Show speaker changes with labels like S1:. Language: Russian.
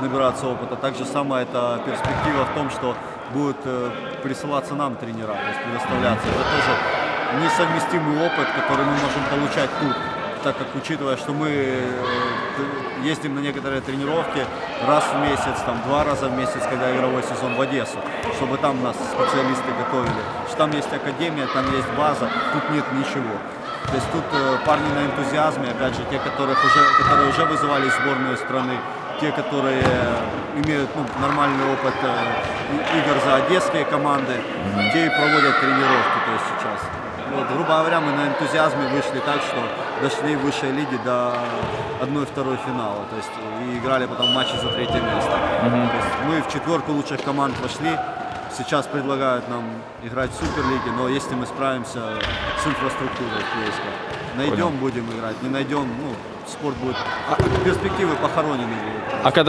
S1: набираться опыта. Также самое это перспектива в том, что будут э, присылаться нам тренера, то есть предоставляться. Это тоже несовместимый опыт, который мы можем получать тут, так как учитывая, что мы э, ездим на некоторые тренировки раз в месяц, там два раза в месяц, когда игровой сезон в Одессу, чтобы там нас специалисты готовили. Что там есть академия, там есть база, тут нет ничего. То есть тут э, парни на энтузиазме, опять же, те, которых уже, которые уже вызывали сборную страны, те, которые имеют ну, нормальный опыт э, игр за одесские команды, те и проводят тренировки, то есть сейчас. Вот, грубо говоря, мы на энтузиазме вышли так, что дошли в высшей лиге до 1-2 финала, то есть и играли потом матчи за третье место. То есть мы в четверку лучших команд вошли, сейчас предлагают нам играть в Суперлиге, но если мы справимся с инфраструктурой в поисках, найдем, будем играть, не найдем, ну, спорт будет, перспективы похоронены будут.
S2: А когда